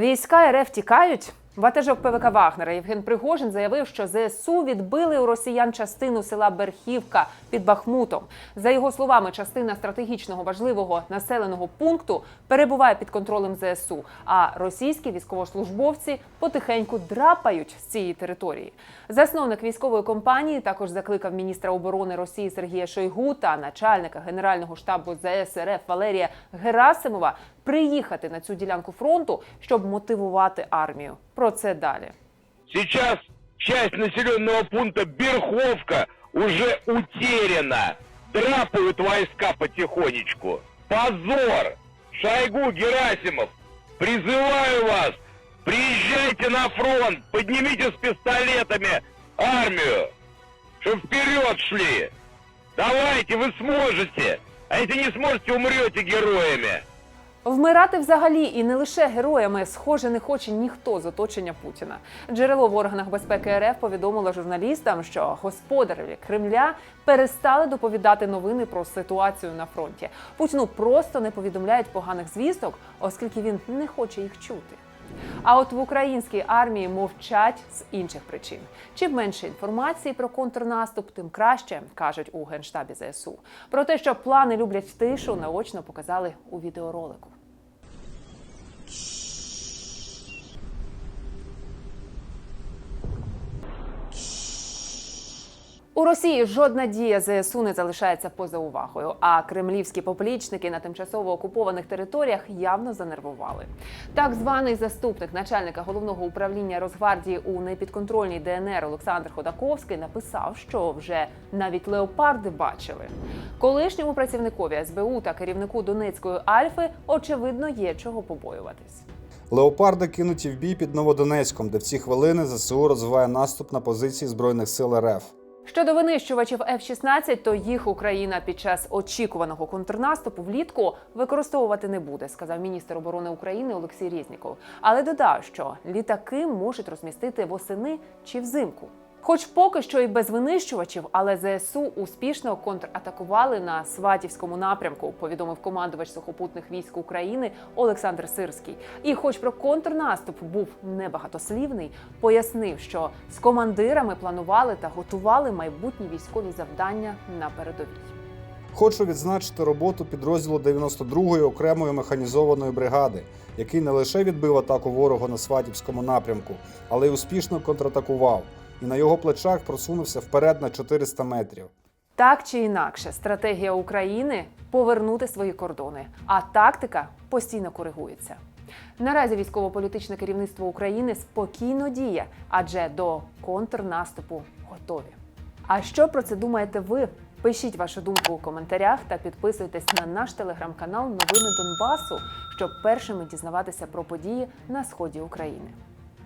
Війська РФ тікають. Ватажок ПВК Вагнера Євген Пригожин заявив, що ЗСУ відбили у росіян частину села Берхівка під Бахмутом. За його словами, частина стратегічного важливого населеного пункту перебуває під контролем ЗСУ. А російські військовослужбовці потихеньку драпають з цієї території. Засновник військової компанії також закликав міністра оборони Росії Сергія Шойгу та начальника генерального штабу ЗС РФ Валерія Герасимова приїхати на цю ділянку фронту, щоб мотивувати армію. Про це далі. Сейчас часть населенного пункта Берховка уже утеряна. Драпают войска потихонечку. Позор! Шойгу, Герасимов, призываю вас, приезжайте на фронт, поднимите с пистолетами армию, чтобы вперед шли. Давайте, вы сможете. А если не сможете, умрете героями. Вмирати взагалі і не лише героями, схоже, не хоче ніхто з оточення Путіна. Джерело в органах безпеки РФ повідомило журналістам, що господарі Кремля перестали доповідати новини про ситуацію на фронті. Путіну просто не повідомляють поганих звісток, оскільки він не хоче їх чути. А от в українській армії мовчать з інших причин. Чим менше інформації про контрнаступ, тим краще кажуть у генштабі ЗСУ. Про те, що плани люблять тишу, наочно показали у відеоролику. У Росії жодна дія ЗСУ не залишається поза увагою. А кремлівські поплічники на тимчасово окупованих територіях явно занервували. Так званий заступник начальника головного управління Росгвардії у непідконтрольній ДНР Олександр Ходаковський написав, що вже навіть леопарди бачили. Колишньому працівникові СБУ та керівнику Донецької Альфи очевидно є чого побоюватись. Леопарди кинуті в бій під Новодонецьком, де в ці хвилини ЗСУ розвиває наступ на позиції збройних сил РФ. Щодо винищувачів F-16, то їх Україна під час очікуваного контрнаступу влітку використовувати не буде, сказав міністр оборони України Олексій Різніков. Але додав, що літаки можуть розмістити восени чи взимку. Хоч поки що і без винищувачів, але ЗСУ успішно контратакували на Сватівському напрямку, повідомив командувач сухопутних військ України Олександр Сирський. І, хоч про контрнаступ був небагатослівний, пояснив, що з командирами планували та готували майбутні військові завдання на передовій. Хочу відзначити роботу підрозділу 92-ї окремої механізованої бригади, який не лише відбив атаку ворога на Сватівському напрямку, але й успішно контратакував. І на його плечах просунувся вперед на 400 метрів. Так чи інакше, стратегія України повернути свої кордони, а тактика постійно коригується. Наразі військово-політичне керівництво України спокійно діє, адже до контрнаступу готові. А що про це думаєте ви? Пишіть вашу думку у коментарях та підписуйтесь на наш телеграм-канал Новини Донбасу, щоб першими дізнаватися про події на сході України.